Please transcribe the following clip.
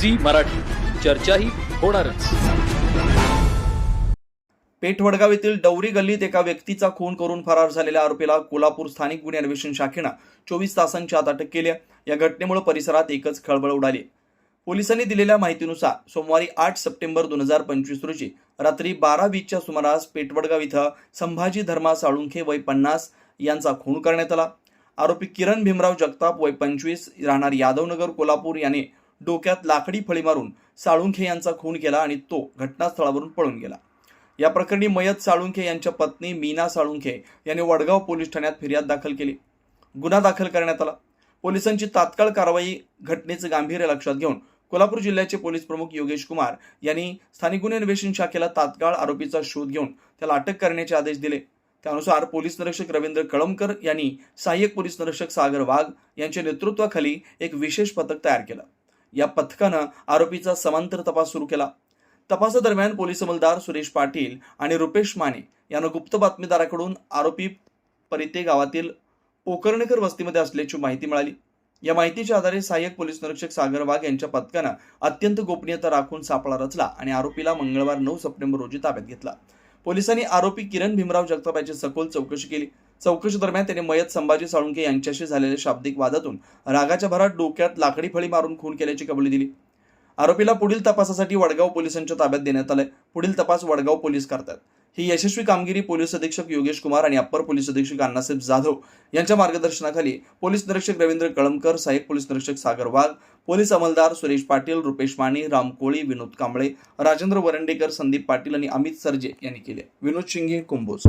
Zee Marathi. चर्चाही होणारच. पेठवडगाव येथील डवरी गल्लीत एका व्यक्तीचा खून करून फरार झालेल्या आरोपीला कोल्हापूर स्थानिक गुन्हे अन्वेषण शाखेनं चोवीस तासांच्या आत अटक केली या घटनेमुळे परिसरात एकच खळबळ उडाली पोलिसांनी दिलेल्या माहितीनुसार सोमवारी आठ सप्टेंबर दोन हजार पंचवीस रोजी रात्री बारा वीसच्या सुमारास पेठवडगाव इथं संभाजी धर्मा साळुंखे वय पन्नास यांचा खून करण्यात आला. आरोपी किरण भीमराव जगताप वय पंचवीस राहणार यादवनगर कोल्हापूर याने डोक्यात लाकडी फळी मारून साळुंखे यांचा खून केला आणि तो घटनास्थळावरून पळून गेला. या प्रकरणी मयत साळुंखे यांच्या पत्नी मीना साळुंखे यांनी वडगाव पोलीस ठाण्यात फिर्याद दाखल केली. गुन्हा दाखल करण्यात आला. पोलिसांची तात्काळ कारवाई घटनेचं गांभीर्य लक्षात घेऊन कोल्हापूर जिल्ह्याचे पोलीस प्रमुख योगेश कुमार यांनी स्थानिक गुन्हे अन्वेषण शाखेला तात्काळ आरोपीचा शोध घेऊन त्याला अटक करण्याचे आदेश दिले. त्यानुसार पोलीस निरीक्षक रवींद्र कळमकर यांनी सहाय्यक पोलीस निरीक्षक सागर वाघ यांच्या नेतृत्वाखाली एक विशेष पथक तयार केलं. या पथकानं आरोपीचा समांतर तपास सुरू केला. तपासादरम्यान पोलीस अंमलदार सुरेश पाटील आणि रुपेश माने यांना गुप्त बातमीदाराकडून आरोपी परिते गावातील पोकर्णेकर वस्तीमध्ये असल्याची माहिती मिळाली. या माहितीच्या आधारे सहाय्यक पोलीस निरीक्षक सागर वाघ यांच्या पथकानं अत्यंत गोपनीयता राखून सापळा रचला आणि आरोपीला मंगळवार नऊ सप्टेंबर रोजी ताब्यात घेतला. पोलिसांनी आरोपी किरण भीमराव जगताप यांची सखोल चौकशी केली. चौकशी दरम्यान त्यांनी मयत संभाजी साळुंके यांच्याशी झालेल्या शाब्दिक वादातून रागाच्या भरात डोक्यात लाकडी फळी मारून खून केल्याची कबुली दिली. आरोपीला पुढील तपासासाठी वडगाव पोलिसांच्या ताब्यात देण्यात आलंय. पुढील तपास वडगाव पोलीस करतात. ही यशस्वी कामगिरी पोलीस अधीक्षक योगेश कुमार आणि अप्पर पोलीस अधीक्षक अण्णासाहेब जाधव यांच्या मार्गदर्शनाखाली पोलीस निरीक्षक रवींद्र कळमकर सहाय्यक पोलीस निरीक्षक सागर वाघ पोलीस अंमलदार सुरेश पाटील रुपेश माने राम कोळी विनोद कांबळे राजेंद्र वरंडेकर संदीप पाटील आणि अमित सरजे यांनी केले. विनोद शिंगे कुंभोज.